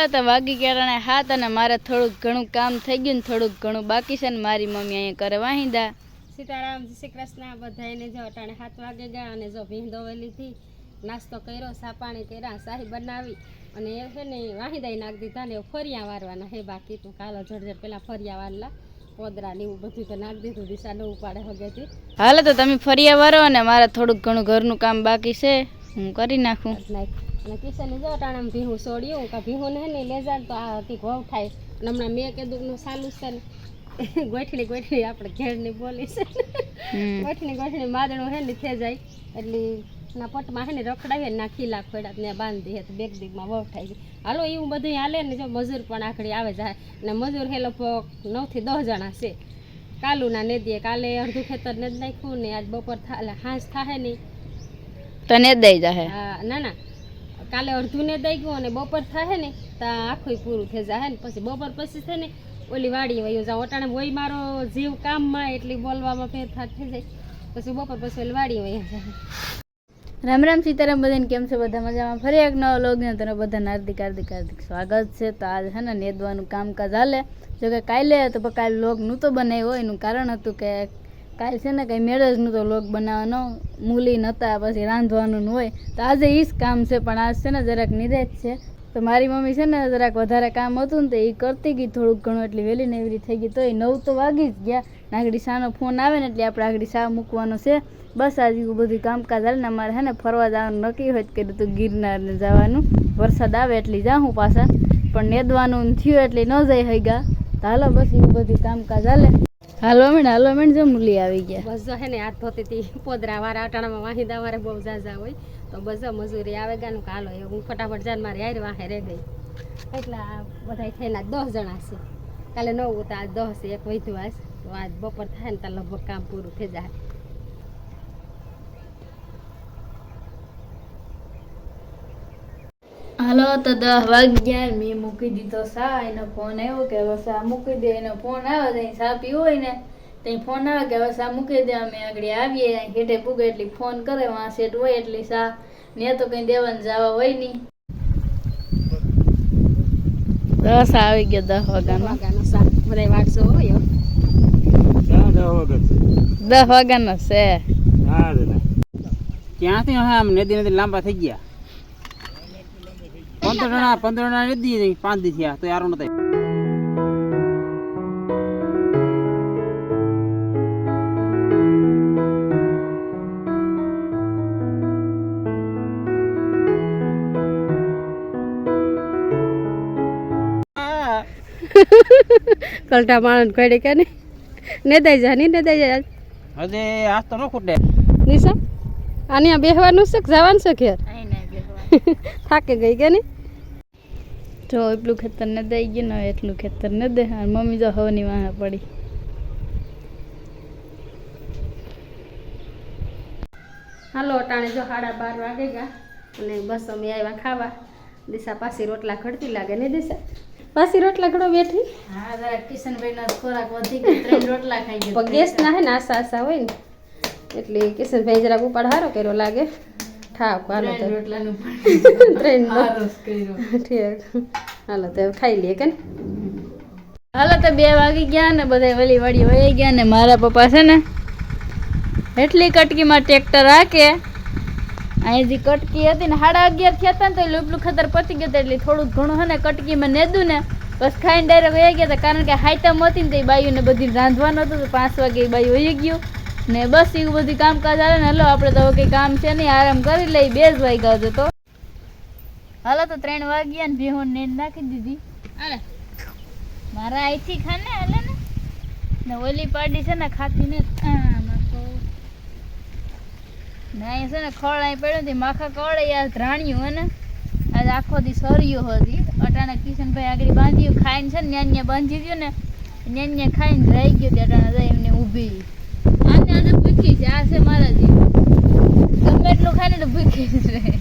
હાલો તો વાગી કારણે હાથ અને મારે થોડુંક ઘણું કામ થઈ ગયું ને થોડુંક ઘણું બાકી છે ને મારી મમ્મી અહીંયા કરે વાહિંદા સીતારામ શ્રી કૃષ્ણ. બધાને જો અટાણે હાથ વાગે ગયા અને જો ભીંડો વેલીથી નાસ્તો કર્યો સા પાણી કર્યા શાહી બનાવી અને એ છે ને વાહિદાઈ નાખી દીધા ને ફરિયા વારવાના હે બાકી તું કાલો ઝડઝડ પેલા ફરિયા વારલા. પોદરા ને એવું બધું તો નાખી દીધું દિશા ન ઉપાડે હગેથી હાલો તો તમે ફરિયા વારો અને મારે થોડુંક ઘણું ઘરનું કામ બાકી છે હું કરી નાખું. નાખ. અને કિશન જો અટાણે ભીહું સોડ્યું કે ભીહું ને નહીં લેજા તો આ હતી ઘઉં થાય. અને હમણાં મેં કીધું નું સાલું છે ને. ગોઠણી ગોઠણી આપણે ઘેરની બોલી છે ગોઠણી ગોઠણી માદણું હે ને થઈ જાય. એટલે ના પટમાં હે ને રખડાવીએ ને ના ખીલા ખોડા ને બાંધી હે તો બેગ દીગમાં થાય છે. હાલો એવું બધું હાલે ને જો મજૂર પણ આખડી આવે જાય. ને મજૂર હે લગભગ નવથી દસ જણા છે. કાલુના ને દે. કાલે અડધું ખેતર ને જ નાખ્યું ને આજ બપોર થા હાંસ થાય નહીં. તને દઈ જાહે. હા, ના ના. કાલે અડધું ને દઈ અને બપોર થાય ને તો આખું પૂરું થઈ જાય ને પછી બપોર પછી છે ને ઓલી વાડી વયો જાવ અટાણે વય મારો જીવ કામમાં એટલી બોલવામાં ફેરફાર થઈ જાય. પછી બપોર પછી ઓલી વાડી વયા જાય રામ રામ સીતારામ, બધાને કેમ છે? બધા મજામાં? ફરી એક નવો લોગ ને તને બધાને હાર્દિક હાર્દિક હાર્દિક સ્વાગત છે. તો આજ છે ને નેદવાનું કામકાજ હાલે. જો કે કાલે તો કાલે લોગ નહોતો બનાવ્યો. હોય એનું કારણ હતું કે કાલે છે ને કંઈ મેરેજનું તો લોક બનાવવાનો, મૂલી નહોતા, પછી રાંધવાનું હોય. તો આજે એ જ કામ છે, પણ આજ છે ને જરાક નિરાશ છે. તો મારી મમ્મી છે ને જરાક વધારે કામ હતું ને તો એ કરતી ગઈ થોડુંક ઘણું, એટલી વહેલી નેવરી થઈ ગઈ. તો એ નવ તો વાગી જ ગયા. ને આગળ શાનો ફોન આવે ને એટલે આપણે આગળ શા મૂકવાનો છે. બસ આજે એવું બધું કામકાજ હાલે ને અમારે હે ને ફરવા જવાનું નક્કી હોય કર્યું હતું ગિરનારને જવાનું. વરસાદ આવે એટલે જાઉં પાછા. પણ નેદવાનું થયું એટલે ન જઈ હૈગા તો હાલો બસ એવું બધું કામકાજ હાલે. હાલો મેં હાલો મેં જો મૂલી આવી ગયા. બસ જો હે ને હાથ ધોતી હતી પોદરા વાળા અટાણામાં વાહિદા વાળા બહુ ઝાઝા હોય. તો બસ મજૂરી આવે ગાનું કાલો એ હું ફટાફટ જાન મારી હારી વાહે રહી ગઈ. એટલે આ બધા થઈને દસ જણા છે. કાલે નવ તો આજ દસ, એક વધ્યું આજ. તો આજ બપોર થાય ને તો લગભગ કામ પૂરું થઈ જાય. હાલો તો દસ વાગ્યા મેં મૂકી દીધો સા એનો ફોન આવ્યો કે હવે સા મૂકી દે. એનો ફોન આવે ત્યાં અહીં સા પીવો હોય ને. ત્યાં ફોન આવે કે હવે સા મૂકી દે. અમે આગળ આવીએ. અહીં ઘેટે પૂગે એટલે ફોન કરે વાં સેટ હોય એટલે સા. ને તો કંઈ દેવાનું જવા હોય નહીં. દસ આવી ગયો દસ વાગ્યાનો. વાગાનો શાક બધા વાગશો હોય દસ વાગ્યાનો છે. ક્યાંથી? હા આમ નદી નદી લાંબા થઈ ગયા. પંદર જણા પંદર જણા નદી પાંચ દી થયા તો યાર નથી કલટા માણસ ઘડી કે ને ને દઈ જા ને દઈ જા હજે આજ તો ન ખૂટે. નિશા આની આ બેહવાનું છે જવાનું છે ઘેર. થાકી ગઈ કે નહીં? જો એટલું ખેતર ન દઈ ગયું ને એટલું ખેતર ન દે. અને મમ્મી જો હવની વાહે પડી. હાલો અટાણે જો સાડા બાર વાગે ગયા અને બસ અમે આવ્યા ખાવા. દિશા પાછી રોટલા ઘડતી લાગે ને દિશા? પાછી રોટલા ઘડો બેઠી? હા જરા કિશનભાઈનો ખોરાક વધી ગયો ત્રણ રોટલા ખાઈ ગયો. ગેસ ના હે ને આશા આશા હોય ને. એટલે કિશનભાઈ જરાક ઉપાડ હારો કર્યો લાગે. ઠાક હાલો તો. ત્રણ હાલો તો ખાઈ લઈએ કે હાલો તો બે વાગી ગયા ને બધા વળી વળી વહી ગયા ને મારા પપ્પા છે ને એટલી કટકીમાં ટ્રેક્ટર હાકે. અહીં જે કટકી હતી ને સાડા અગિયાર થયા હતા ને તો લૂપલું ખતર પતી ગયું એટલે થોડુંક ઘણું છે ને કટકીમાં નેદું ને બસ ખાઈને ડાયરેક્ટ વહી ગયા હતા. કારણ કે હાઈટમ હતી ને તો બાયુને બધી રાંધવાનું હતું તો પાંચ વાગે એ બાયું વહી ગયું. ને બસ એવું બધું કામકાજ આવે ને હલો આપણે તો કઈ કામ છે નહીં આરામ કરી લઈ બે જ વાગ્યા હતો તો. હલો તો ત્રણ વાગ્યા ને ભેહું ને નાખી દીધી. હાલે. મારા અહીંથી ખાને હાલે ને? ને ઓલી પાડી છે ને ખાતી ને ને અહીં છે ને ખળ અહીં પડ્યો હતી માખા કળ યાર ધ્રાણ્યું હે ને. આજે આખો દી સર્યું હતી અટાણે કિશનભાઈ આગળ બાંધ્યું ખાઈને છે ને ન્યા ન્યા બાંધી ગયું ને ન્યા ન્યા ખાઈને રહી ગયું અટાણે જાય એમને ઊભી. ભૂખી છે આ છે મારા જેવી ગમે એટલું ખાય તો ભૂખી જ રહે.